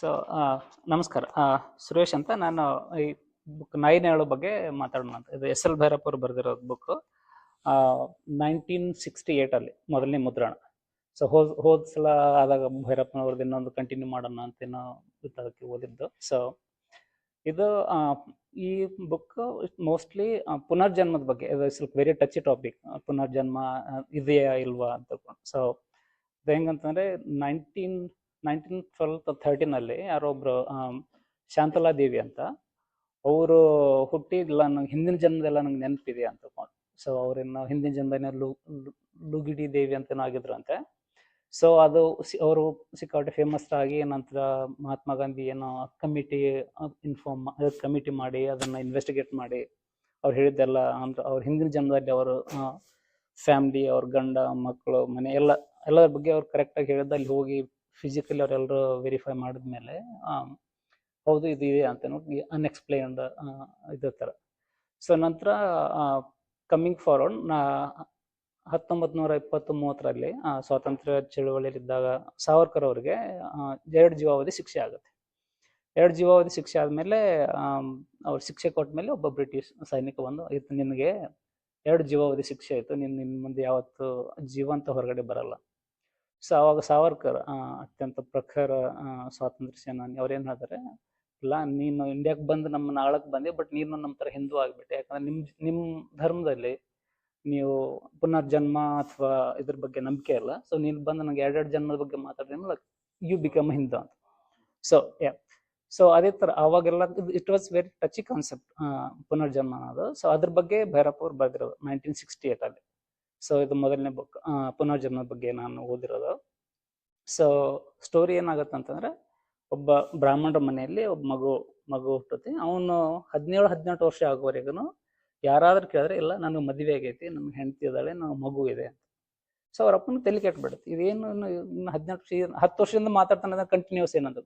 So ನಮಸ್ಕಾರ. ಸುರೇಶ್ ಅಂತ ನಾನು ಈ ಬುಕ್ ನೈನ್ ನಾಯಿನೇಳು ಬಗ್ಗೆ ಮಾತಾಡೋಣ ಅಂತ. ಇದು ಎಸ್ ಎಲ್ ಭೈರಪ್ಪ ಅವರು ಬರೆದಿರೋ ಬುಕ್ ನೈನ್ಟೀನ್ ಸಿಕ್ಸ್ಟಿ ಏಯ್ಟಲ್ಲಿ ಮೊದಲನೇ ಮುದ್ರಣ. ಸೊ ಹೋದ್, ಹೋದ ಸಲ ಆದಾಗ ಭೈರಪ್ಪನವ್ರದ್ದು ಇನ್ನೊಂದು ಕಂಟಿನ್ಯೂ ಮಾಡೋಣ ಅಂತ ಏನೋ ಅದಕ್ಕೆ ಓದಿದ್ದು. ಸೊ ಇದು ಈ ಬುಕ್ ಮೋಸ್ಟ್ಲಿ ಪುನರ್ಜನ್ಮದ ಬಗ್ಗೆ, ಇದು ಸ್ವಲ್ಪ ವೆರಿ ಟಚ್ ಟಾಪಿಕ್ ಪುನರ್ಜನ್ಮ ಇದೆಯಾ ಇಲ್ವಾ ಅಂತ ಸೊ ಹೆಂಗಂತಂದ್ರೆ ನೈನ್ಟೀನ್ ನೈನ್ಟೀನ್ ಟ್ವೆಲ್ ಥರ್ಟೀನಲ್ಲಿ ಯಾರೋ ಒಬ್ರು ಆಮ್, ಶಾಂತಲಾ ದೇವಿ ಅಂತ ಅವರು ಹುಟ್ಟಿಲ್ಲ ನಂಗೆ ಹಿಂದಿನ ಜನ್ಮದೆಲ್ಲ ನಂಗೆ ನೆನಪಿದೆ ಅಂತ ಸೊ ಅವ್ರನ್ನ ಹಿಂದಿನ ಲು- ಲುಗಿಡಿ ದೇವಿ ಅಂತೇನೋ ಆಗಿದ್ರು ಅಂತೆ ಸೊ ಅದು ಅವರು ಸಿಕ್ಕಾಪಟ್ಟೆ ಫೇಮಸ್ ಆಗಿ ನಂತರ ಮಹಾತ್ಮ ಗಾಂಧಿ ಏನೋ ಕಮಿಟಿ ಇನ್ಫಾರ್ಮ್ ಕಮಿಟಿ ಮಾಡಿ ಅದನ್ನ ಇನ್ವೆಸ್ಟಿಗೇಟ್ ಮಾಡಿ ಅವ್ರು ಹೇಳಿದ್ದೆಲ್ಲ ಅಂದ್ರೆ ಅವ್ರ ಹಿಂದಿನ ಜನ್ಮದಲ್ಲಿ ಅವರು ಫ್ಯಾಮಿಲಿ ಅವ್ರ ಗಂಡ ಮಕ್ಕಳು ಮನೆ ಎಲ್ಲ ಎಲ್ಲದ್ರ ಬಗ್ಗೆ ಅವ್ರು ಕರೆಕ್ಟಾಗಿ ಹೇಳಿದ್ದು ಅಲ್ಲಿ ಹೋಗಿ ಫಿಸಿಕಲಿ ಅವರೆಲ್ಲರೂ ವೆರಿಫೈ ಮಾಡಿದ್ಮೇಲೆ ಹೌದು ಇದು ಇದೆ ಅಂತ ಅನ್ಎಕ್ಸ್ಪ್ಲೈನ್ಡ್ ಇದೇ ಥರ ಸೊ ನಂತರ ಕಮ್ಮಿಂಗ್ ಫಾರ್ವರ್ಡ್ ನಾ ಹತ್ತೊಂಬತ್ತು ನೂರ ಇಪ್ಪತ್ತು ಮೂವತ್ತರಲ್ಲಿ ಸ್ವಾತಂತ್ರ್ಯ ಚಳುವಳಿಯಲ್ಲಿದ್ದಾಗ ಸಾವರ್ಕರ್ ಅವರಿಗೆ ಎರಡು ಜೀವಾವಧಿ ಶಿಕ್ಷೆ ಆಗುತ್ತೆ. ಎರಡು ಜೀವಾವಧಿ ಶಿಕ್ಷೆ ಆದಮೇಲೆ ಅವ್ರು ಶಿಕ್ಷೆ ಕೊಟ್ಟ ಮೇಲೆ ಒಬ್ಬ ಬ್ರಿಟಿಷ್ ಸೈನಿಕ ಬಂದು ಇತ್ತು ನಿನಗೆ ಎರಡು ಜೀವಾವಧಿ ಶಿಕ್ಷೆ ಆಯಿತು ನಿನ್ನ ನಿನ್ನ ಮುಂದೆ ಯಾವತ್ತು ಜೀವಂತ ಹೊರಗಡೆ ಬರಲ್ಲ. ಸೊ ಅವಾಗ ಸಾವರ್ಕರ್ ಅತ್ಯಂತ ಪ್ರಖರ ಸ್ವಾತಂತ್ರ್ಯ ಸೇನಾನಿ ಅವ್ರೇನು ಹೇಳ್ತಾರೆ, ಇಲ್ಲ, ನೀನು ಇಂಡಿಯಾಕ್ಕೆ ಬಂದು ನಮ್ಮ ನಾಳಕ್ಕೆ ಬಂದೆ, ಬಟ್ ನೀನು ನಮ್ಮ ಥರ ಹಿಂದೂ ಆಗಿಬಿಟ್ಟೆ. ಯಾಕಂದ್ರೆ ನಿಮ್ಮ ನಿಮ್ಮ ಧರ್ಮದಲ್ಲಿ ನೀವು ಪುನರ್ಜನ್ಮ ಅಥವಾ ಇದ್ರ ಬಗ್ಗೆ ನಂಬಿಕೆ ಇಲ್ಲ. ಸೊ ನೀನು ಬಂದು ನನಗೆ ಎರಡೆರಡು ಜನ್ಮದ ಬಗ್ಗೆ ಮಾತಾಡಿದ್ರೆ ಯು ಬಿಕಮ್ ಹಿಂದೂ ಅಂತ. ಸೊ ಯಾ ಸೊ ಅದೇ ಥರ ಅವಾಗೆಲ್ಲ it was very touchy concept ಪುನರ್ಜನ್ಮ ಅನ್ನೋದು. ಸೊ ಅದ್ರ ಬಗ್ಗೆ ಭೈರಪ್ಪ ಅವ್ರು ಬರೆದಿರೋದು ನೈನ್ಟೀನ್ ಸಿಕ್ಸ್ಟಿ ಏಟಲ್ಲಿ ಸೊ ಇದು ಮೊದಲನೇ ಬುಕ್ ಪುನರ್ಜನ್ಮದ ಬಗ್ಗೆ ನಾನು ಓದಿರೋದು. ಸೊ ಸ್ಟೋರಿ ಏನಾಗುತ್ತೆ ಅಂತಂದ್ರೆ, ಒಬ್ಬ ಬ್ರಾಹ್ಮಣರ ಮನೆಯಲ್ಲಿ ಒಬ್ಬ ಮಗು ಮಗು ಹುಟ್ಟುತ್ತೆ. ಅವನು ಹದಿನೇಳು, ಹದಿನೆಂಟು ವರ್ಷ ಆಗುವವರೆಗೂ ಯಾರಾದ್ರೂ ಕೇಳಿದ್ರೆ, ಇಲ್ಲ, ನನಗೆ ಮದುವೆ ಆಗೈತಿ ನನ್ನ ಹೆಂಡತಿ ಇದ್ದಾಳೆ ನಾವು ಮಗು ಇದೆ ಅಂತ. ಸೊ ಅವ್ರ ಅಪ್ಪನ ತಲೆ ಕೆಟ್ಬಿಡುತ್ತೆ. ಇದೇನು ಹದಿನೆಂಟು ವರ್ಷ, ಹತ್ತು ವರ್ಷದಿಂದ ಮಾತಾಡ್ತಾನೆ ಕಂಟಿನ್ಯೂಸ್ ಏನದು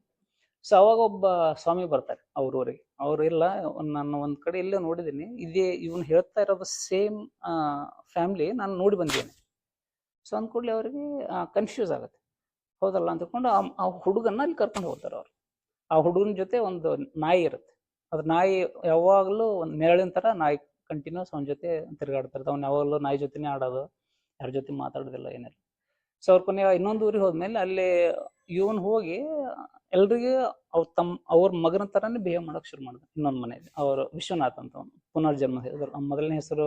ಸೊ, ಅವಾಗ ಒಬ್ಬ ಸ್ವಾಮಿ ಬರ್ತಾರೆ ಅವ್ರ ಊರಿಗೆ. ಅವ್ರು ಇಲ್ಲ ನಾನು ಒಂದು ಕಡೆ ಇಲ್ಲೇ ನೋಡಿದ್ದೀನಿ. ಇದೇ ಇವನು ಹೇಳ್ತಾ ಇರೋದು ಸೇಮ್ ಫ್ಯಾಮಿಲಿ ನಾನು ನೋಡಿ ಬಂದಿದ್ದೇನೆ. ಸೊ ಅಂದ್ಕೂಡ್ಲೆ ಅವರಿಗೆ ಕನ್ಫ್ಯೂಸ್ ಆಗುತ್ತೆ. ಹೌದಲ್ಲ ಅಂತ ತಿಳ್ಕೊಂಡು ಆ ಹುಡುಗನ್ನ ಅಲ್ಲಿ ಕರ್ಕೊಂಡು ಹೋಗ್ತಾರೆ ಅವ್ರು. ಆ ಹುಡುಗನ ಜೊತೆ ಒಂದು ನಾಯಿ ಇರುತ್ತೆ. ಅದು ನಾಯಿ ಯಾವಾಗಲೂ ಒಂದು ನೆರಳಿನ ಥರ ನಾಯಿ ಕಂಟಿನ್ಯೂಸ್ ಅವನ ಜೊತೆ ತಿರುಗಾಡ್ತಿರ್ತಾವೆ ಅವ್ನು ಯಾವಾಗಲೂ ನಾಯಿ ಜೊತೆನೇ ಆಡೋದು, ಯಾರ ಜೊತೆ ಮಾತಾಡೋದಿಲ್ಲ ಏನಿಲ್ಲ. ಸೊ ಅವ್ರ ಕೊನೆ ಇನ್ನೊಂದು ಊರಿಗೆ ಹೋದ್ಮೇಲೆ ಅಲ್ಲಿ ಇವನ್ ಹೋಗಿ ಎಲ್ರಿಗೆ ಅವ್ರ ತಮ್ಮ ಅವ್ರ ಮಗನ ಥರನೇ ಬಿಹೇವ್ ಮಾಡೋಕೆ ಶುರು ಮಾಡಿದ ಇನ್ನೊಂದು ಮನೆಯಲ್ಲಿ. ಅವರು ವಿಶ್ವನಾಥ್ ಅಂತ ಅವನು. ಪುನರ್ಜನ್ಮ ಮೊದಲನೇ ಹೆಸರು,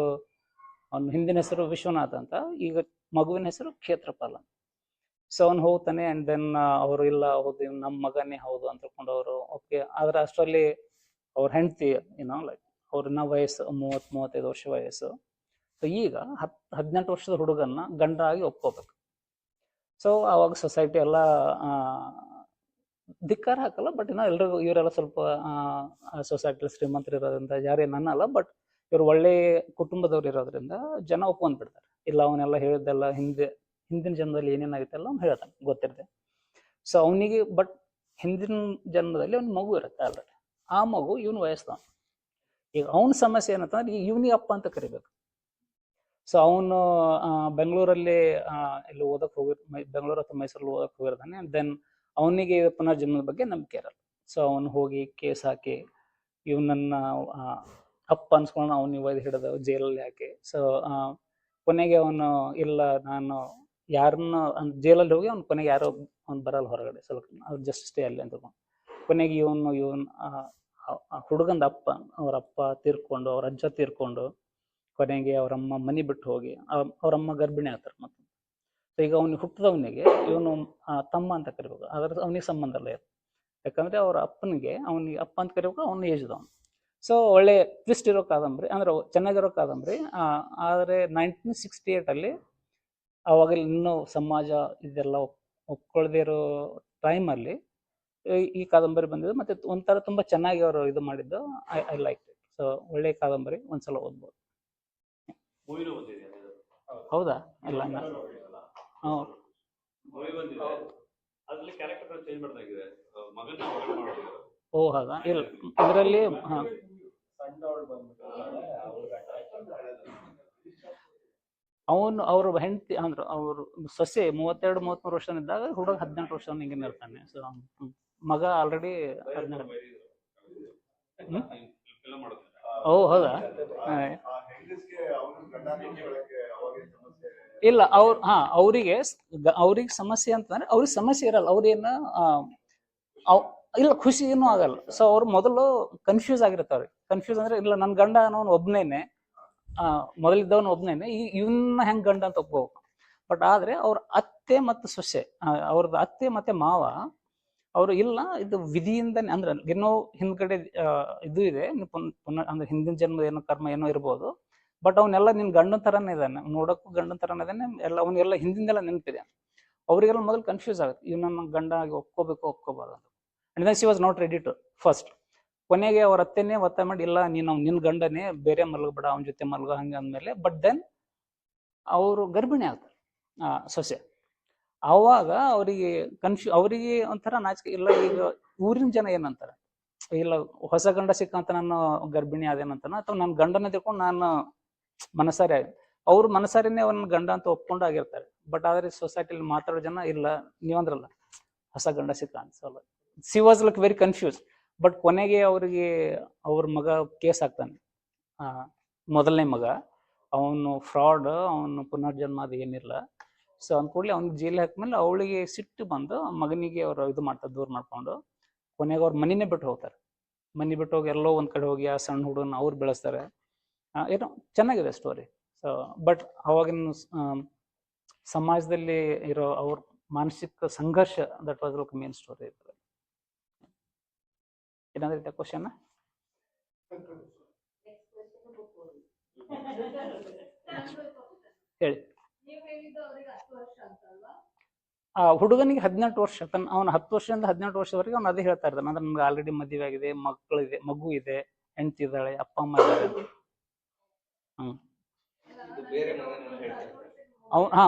ಅವ್ನ ಹಿಂದಿನ ಹೆಸರು ವಿಶ್ವನಾಥ್ ಅಂತ. ಈಗ ಮಗುವಿನ ಹೆಸರು ಕ್ಷೇತ್ರಪಾಲ. ಸೊ ಅವ್ನು ಹೋಗ್ತಾನೆ ಅಂಡ್ ದೆನ್ ಅವರು ಇಲ್ಲ, ಹೌದು ನಮ್ಮ ಮಗನೇ ಹೌದು ಅಂತ ತಿಳ್ಕೊಂಡು ಅವರು ಓಕೆ ಆದ್ರೆ ಅಷ್ಟರಲ್ಲಿ ಅವ್ರ ಹೆಂಡತಿ ಏನೋ ಲೈಕ್ ಅವ್ರನ್ನ ವಯಸ್ಸು, ಮೂವತ್ತು, ಮೂವತ್ತೈದು ವರ್ಷ ವಯಸ್ಸು. ಸೊ ಈಗ ಹತ್, ಹದಿನೆಂಟು ವರ್ಷದ ಹುಡುಗನ್ನ ಗಂಡಾಗಿ ಒಪ್ಕೋಬೇಕು. ಸೊ ಅವಾಗ ಸೊಸೈಟಿ ಎಲ್ಲ ಧಿಕ್ಕಾರ ಹಾಕಲ್ಲ ಬಟ್ ಇನ್ನ ಎಲ್ರಿಗೂ, ಇವರೆಲ್ಲ ಸ್ವಲ್ಪ ಸೊಸೈಟಿ ಶ್ರೀಮಂತರು ಇರೋದ್ರಿಂದ ಯಾರೇನು ಅನ್ನಲ್ಲ ಬಟ್ ಇವ್ರು ಒಳ್ಳೆ ಕುಟುಂಬದವ್ರು ಇರೋದ್ರಿಂದ ಜನ ಒಪ್ಕೊಂಡ್ ಬಿಡ್ತಾರೆ ಇಲ್ಲ ಅವನೆಲ್ಲ ಹೇಳಿದ್ದೆಲ್ಲ ಹಿಂದೆ, ಹಿಂದಿನ ಜನ್ಮದಲ್ಲಿ ಏನೇನಾಗುತ್ತೆ ಎಲ್ಲ ಅವ್ನು ಹೇಳ್ತಾನೆ, ಗೊತ್ತಿರದೆ. ಸೊ ಅವನಿಗೆ ಬಟ್ ಹಿಂದಿನ ಜನ್ಮದಲ್ಲಿ ಅವ್ನ ಮಗು ಇರುತ್ತೆ ಆಲ್ರೆಡಿ ಆ ಮಗು ಇವನು ವಯಸ್ಸು. ಈಗ ಅವನ ಸಮಸ್ಯೆ ಏನಂತಂದ್ರೆ, ಈಗ ಇವನಿಗೆ ಅಪ್ಪ ಅಂತ ಕರಿಬೇಕು. ಸೊ ಅವನು ಬೆಂಗಳೂರಲ್ಲಿ ಇಲ್ಲಿ ಓದಕ್ ಹೋಗಿ ಬೆಂಗಳೂರು ಅಥವಾ ಮೈಸೂರಲ್ಲಿ ಓದಕ್ಕೆ ಹೋಗಿರ್ತಾನೆ ದೆನ್ ಅವನಿಗೆ ಪುನರ್ಜನ್ಮದ ಬಗ್ಗೆ ನಂಬಿಕೆ ಇರಲ್ಲ. ಸೊ ಅವನು ಹೋಗಿ ಕೇಸ್ ಹಾಕಿ, ಇವನನ್ನ ಅಪ್ಪ ಅನ್ಸ್ಕೊಂಡು ಅವನಿಗೆ ಒಯ್ದು ಹಿಡಿದು ಜೈಲಲ್ಲಿ ಹಾಕಿ. ಸೊ ಕೊನೆಗೆ ಅವನು, ಇಲ್ಲ, ನಾನು ಯಾರನ್ನ ಜೈಲಲ್ಲಿ ಹೋಗಿ ಅವ್ನು ಕೊನೆಗೆ ಯಾರೋ ಅವ್ನು ಬರಲ್ಲ ಹೊರಗಡೆ, ಸ್ವಲ್ಪ, ಅವ್ರು ಜಸ್ಟ್ ಸ್ಟೇ ಅಲ್ಲಿ ಅಂತ ಕೊನೆಗೆ ಇವನು, ಇವನ್ ಹುಡುಗಂದ ಅಪ್ಪ, ಅವ್ರ ಅಪ್ಪ ತೀರ್ಕೊಂಡು, ಅವ್ರ ಅಜ್ಜ ತೀರ್ಕೊಂಡು ಕೊನೆಗೆ ಅವರಮ್ಮ ಮನೆ ಬಿಟ್ಟು ಹೋಗಿ, ಅವ್- ಅವರಮ್ಮ ಗರ್ಭಿಣಿ ಆಗ್ತಾರೆ ಮತ್ತೆ ಈಗ ಅವನಿಗೆ ಹುಟ್ಟಿದವನಿಗೆ ಇವನು ತಮ್ಮ ಅಂತ ಕರಿಬೇಕು. ಅದರ, ಅವನಿಗೆ ಸಂಬಂಧ ಇಲ್ಲ ಯಾಕಂದ್ರೆ ಅವ್ರ ಅಪ್ಪನಿಗೆ ಅವನಿಗೆ ಅಪ್ಪ ಅಂತ ಕರಿಬೇಕು, ಅವನು ಏಜ್ದವನು ಸೊ ಒಳ್ಳೆ ಟ್ವಿಸ್ಟ್ ಇರೋ ಕಾದಂಬರಿ, ಅಂದ್ರೆ ಚೆನ್ನಾಗಿರೋ ಕಾದಂಬರಿ ಆದ್ರೆ ನೈನ್ಟೀನ್ ಸಿಕ್ಸ್ಟಿ ಅಲ್ಲಿ ಅವಾಗ ಇನ್ನೂ ಸಮಾಜ ಇದೆಲ್ಲ ಒಪ್- ಒಪ್ಕೊಳ್ದೇ ಇರೋ ಟೈಮಲ್ಲಿ ಈ ಕಾದಂಬರಿ ಬಂದಿದ್ದು ಮತ್ತೆ ಒಂಥರ ತುಂಬಾ ಚೆನ್ನಾಗಿ ಅವರು ಇದು ಮಾಡಿದ್ದು. ಐ ಲೈಕ್ ಇಟ್ ಸೊ ಒಳ್ಳೆ ಕಾದಂಬರಿ, ಒಂದ್ಸಲ ಓದ್ಬೋದು. ಮೂವಿನೂ ಬಂದಿದೆ ಅದು. ಹೌದಾ. ಇಲ್ಲ. ನಾ- ಹ್ಮ್. ಮೂವಿ ಬಂದಿದೆ. ಅದ್ರಲ್ಲಿ ಕ್ಯಾರೆಕ್ಟರ್ ಚೇಂಜ್ ಮಾಡ್ದಾಗಿದೆ. ಮಗನ್ನ ಹೊರಗೆ ಮಾಡೋದು. ಓ ಹೌದಾ? ಇಲ್ಲ. ಇದರಲ್ಲಿ ಹಾ. ಅವನು ಅವ್ರ ಹೆಂಡತಿ ಅಂದ್ರೆ ಅವ್ರ ಸೊಸೆ ಮೂವತ್ತೆರಡು ಮೂವತ್ಮೂರು ವರ್ಷ ಇದ್ದಾಗ ಹುಡುಗ ಹದಿನೆಂಟು ವರ್ಷ ಹಿಂಗೆ ಇರ್ತಾನೆ ಸೊ ಮಗ ಆಲ್ರೆಡಿ ಹದಿನೆಂಟು. ಓ ಹೌದಾ? ಇಲ್ಲ ಅವ್ರ ಹಾ ಅವರಿಗೆ ಅವ್ರಿಗೆ ಸಮಸ್ಯೆ ಅಂತಂದ್ರೆ ಅವ್ರಿಗೆ ಸಮಸ್ಯೆ ಇರಲ್ಲ ಅವ್ರೇನ ಇಲ್ಲ ಖುಷಿ ಏನೂ ಆಗಲ್ಲ. ಸೊ ಅವ್ರು ಮೊದಲು ಕನ್ಫ್ಯೂಸ್ ಆಗಿರ್ತಾರೆ. ಕನ್ಫ್ಯೂಸ್ ಅಂದ್ರೆ ಇಲ್ಲ ನನ್ನ ಗಂಡ ಅನ್ನೋನು ಒಬ್ನೇನೆ. ಆ ಮೊದಲಿದ್ದವನು ಒಬ್ನೇನೆ. ಈ ಇವನ್ನ ಹೆಂಗ್ ಗಂಡ ಅಂತ ಒಪ್ಕೋಬೇಕು? ಬಟ್ ಆದ್ರೆ ಅವ್ರ ಅತ್ತೆ ಮತ್ತು ಸೊಸೆ ಅವ್ರದ ಅವ್ರದ್ದು ಅತ್ತೆ ಮತ್ತೆ ಮಾವ ಅವರು ಇಲ್ಲ ಇದು ವಿಧಿಯಿಂದ ಅಂದ್ರೆ ಏನೋ ಹಿಂದ್ಗಡೆ ಇದು ಇದೆ ಪುನಃ ಅಂದ್ರೆ ಹಿಂದಿನ ಜನ್ಮದ ಏನೋ ಕರ್ಮ ಏನೋ ಇರ್ಬೋದು. ಬಟ್ ಅವನ್ನೆಲ್ಲ ನಿನ್ ಗಂಡನ ತರನೇ ಇದ್ದಾನೆ. ನೋಡೋಕ್ಕೂ ಗಂಡನ ತರನೇ ಇದ್ದಾನೆ. ಎಲ್ಲ ಅವನ್ನೆಲ್ಲ ಹಿಂದಿಂದೆಲ್ಲ ನೆನಪಿದೆ. ಅವರಿಗೆಲ್ಲ ಮೊದಲು ಕನ್ಫ್ಯೂಸ್ ಆಗುತ್ತೆ. ಇವ್ ನನ್ನ ಗಂಡ ಆಗಿ ಒಪ್ಕೋಬೇಕು, ಒಪ್ಕೋಬಾರ್ದು and she was not ready to first ಕೊನೆಗೆ ಅವ್ರ ಅತ್ತೆನೇ ಒತ್ತಾಯ ಮಾಡಿ, ಇಲ್ಲ, ನೀನು ನಿನ್ ಗಂಡನೇ, ಬೇರೆ ಮಲಗಬೇಡ ಅವನ ಜೊತೆ ಮಲಗ, ಹಂಗೆ ಅಂದ್ಮೇಲೆ ಬಟ್ ದೆನ್ ಅವರು ಗರ್ಭಿಣಿ ಆಗ್ತಾರೆ ಸೊಸೆ. ಆವಾಗ ಅವರಿಗೆ ಕನ್ಫ್ಯೂ ಅವರಿಗೆ ಒಂಥರ ನಾಚಿಕೆ, ಇಲ್ಲ, ಈಗ ಊರಿನ ಜನ ಏನಂತಾರೆ? ಇಲ್ಲ, ಹೊಸ ಗಂಡ ಸಿಕ್ಕಂತ ನಾನು ಗರ್ಭಿಣಿ ಆದೇನಂತಾನ, ಅಥವಾ ನನ್ನ ಗಂಡನ ತಿಳ್ಕೊಂಡು ನಾನು ಮನಸಾರಿ ಅವ್ರು ಮನಸಾರಿನೇ ಅವನ ಗಂಡ ಅಂತ ಒಪ್ಕೊಂಡು ಆಗಿರ್ತಾರೆ. ಬಟ್ ಆದ್ರೆ ಸೊಸೈಟಿಲಿ ಮಾತಾಡೋ ಜನ ಇಲ್ಲ. ನೀವಂದ್ರಲ್ಲ ಹೊಸ ಗಂಡ ಸಿಕ್ಕ ಅನ್ಸಲ್ಲ she was like very confuse but ಕೊನೆಗೆ ಅವರಿಗೆ ಅವ್ರ ಮಗ ಕೇಸ್ ಆಗ್ತಾನೆ. ಮೊದಲನೇ ಮಗ. ಅವನು ಫ್ರಾಡ್ ಅವನು ಪುನರ್ಜನ್ಮ ಅದು ಏನಿಲ್ಲ. ಸೊ ಅಂದ್ಕೂಡ್ಲಿ ಕೂಡಲೇ ಅವ್ನಿಗೆ ಜೈಲಿಗೆ ಹಾಕ್ಮೇಲೆ ಅವಳಿಗೆ ಸಿಟ್ಟು ಬಂದು ಮಗನಿಗೆ ಅವರು ಇದು ಮಾಡ್ತಾರೆ, ದೂರ ಮಾಡ್ಕೊಂಡು. ಕೊನೆಗೆ ಅವ್ರ ಮನಿನೇ ಬಿಟ್ಟು ಹೋಗ್ತಾರೆ. ಮನೆ ಬಿಟ್ಟು ಹೋಗಿ ಎಲ್ಲೋ ಒಂದ್ ಕಡೆ ಹೋಗಿ ಆ ಸಣ್ಣ ಹುಡುಗನ ಅವ್ರು ಬೆಳೆಸ್ತಾರೆ. ಏನೋ ಚೆನ್ನಾಗಿದೆ ಸ್ಟೋರಿ ಸೊ ಬಟ್ ಅವಾಗಿನ ಸಮಾಜದಲ್ಲಿ ಇರೋ ಅವ್ರ ಮಾನಸಿಕ ಸಂಘರ್ಷ ದಟ್ ವಾಸ್ ಮೇನ್ ಸ್ಟೋರಿ ಏನಾದ್ರೂ ಏನಾದ್ರೆ ಕ್ವಶನ್ ಹೇಳಿ. ಆ, ಹುಡುಗನಿಗೆ ಹದಿನೆಂಟು ವರ್ಷ ತನ್ನ ಅವನು ಹತ್ತು ವರ್ಷದಿಂದ ಹದಿನೆಂಟು ವರ್ಷದವರೆಗೆ ಅವ್ನು ಅದೇ ಹೇಳ್ತಾ ಇರ್ತಾನೆ. ಅಂದ್ರೆ ನಮ್ಗೆ ಆಲ್ರೆಡಿ ಮದುವೆ ಆಗಿದೆ, ಮಕ್ಕಳಿದೆ, ಮಗು ಇದೆ, ಹೆಂಡತಿ ಇದ್ದಾಳೆ, ಅಪ್ಪ, ಅಮ್ಮ ಇದ್ದಾರೆ ಅವ್ನು ಹಾ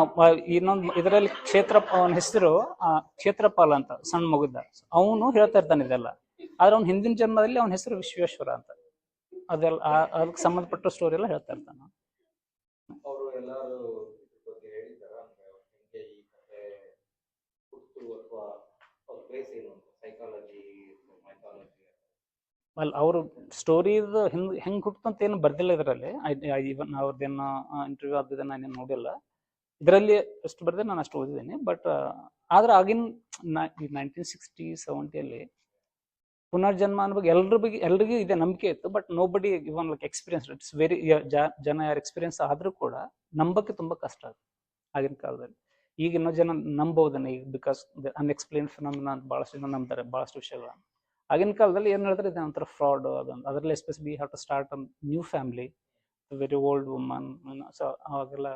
ಇನ್ನೊಂದು ಇದರಲ್ಲಿ ಕ್ಷೇತ್ರ ಅವನ ಹೆಸರು ಕ್ಷೇತ್ರಪಾಲ ಅಂತ ಸಣ್ಣ ಮಗುದ ಅವನು ಹೇಳ್ತಾ ಇರ್ತಾನೆ ಇದೆಲ್ಲ. ಆದ್ರೆ ಅವ್ನ ಹಿಂದಿನ ಜನ್ಮದಲ್ಲಿ ಅವನ ಹೆಸರು ವಿಶ್ವೇಶ್ವರ ಅಂತ. ಅದೆಲ್ಲ ಅದಕ್ಕೆ ಸಂಬಂಧಪಟ್ಟ ಸ್ಟೋರಿ ಎಲ್ಲ ಹೇಳ್ತಾ ಇರ್ತಾನೆ ಅವರು ಎಲ್ಲಾರು ಇದ್ರ ಬಗ್ಗೆ ಹೇಳಿದ್ದಾರ ಅಂದ್ರೆ ಹೆಂಗೆ ಈ ಕಥೆ ಹುಟ್ಟು ಅಥವಾ ಅವ್ರ ಬೇಸ್ ಏನು ಅಂತ ಸೈಕಾಲಜಿ ಮೈಥಾಲಜಿ ಅಲ್ಲ ಅವರು ಸ್ಟೋರೀಸ್ ಹಿಂಗ್, ಹೆಂಗ್ ಹುಟ್ಟಂತ ಏನು ಬರ್ದಿಲ್ಲ ಇದರಲ್ಲಿ. ಇವನ್ ಅವ್ರದ್ದೇನು ಇಂಟರ್ವ್ಯೂ ಆದಿದೆ ನಾನೇನು ನೋಡಿಲ್ಲ. ಇದರಲ್ಲಿ ಎಷ್ಟು ಬರ್ದೆ ನಾನು ಅಷ್ಟು ಓದಿದ್ದೀನಿ. ಬಟ್ ಆದ್ರೆ ಆಗಿನ ನೈನ್ಟೀನ್ ಸಿಕ್ಸ್ಟಿ ಸೆವೆಂಟಿಯಲ್ಲಿ ಪುನರ್ಜನ್ಮ ಅನ್ನೋ ಬಗ್ಗೆ ಎಲ್ರ ಬಗ್ಗೆ, ಎಲ್ರಿಗೂ ಇದೆ ನಂಬಿಕೆ ಇತ್ತು. But nobody even like experience it's very ಜನ ಯಾರು ಎಕ್ಸ್ಪೀರಿಯನ್ಸ್ ಆದ್ರೂ ಕೂಡ ನಂಬಕ್ಕೆ ತುಂಬಾ ಕಷ್ಟ ಅದು ಆಗಿನ ಕಾಲದಲ್ಲಿ. ಈಗ ಇನ್ನೂ ಜನ ನಂಬೋದನ್ನ ಈಗ ಬಿಕಾಸ್ ಅನ್ಎಕ್ಸ್ಪ್ಲೇನ್ ಫಿನಾಮಿನ ಅಂತ ಭಾಳಷ್ಟು ಜನ ನಂಬ್ತಾರೆ ಭಾಳಷ್ಟು ವಿಷಯಗಳನ್ನ. ಆಗಿನ ಕಾಲದಲ್ಲಿ ಏನು ಹೇಳಿದ್ರೆ ಇದು ಒಂಥರ ಫ್ರಾಡ್ ಅದೊಂದು. ಅದರಲ್ಲಿ especially have to start an new family very old woman so ಅವಾಗೆಲ್ಲ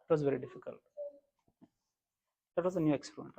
it was very difficult that was a new experiment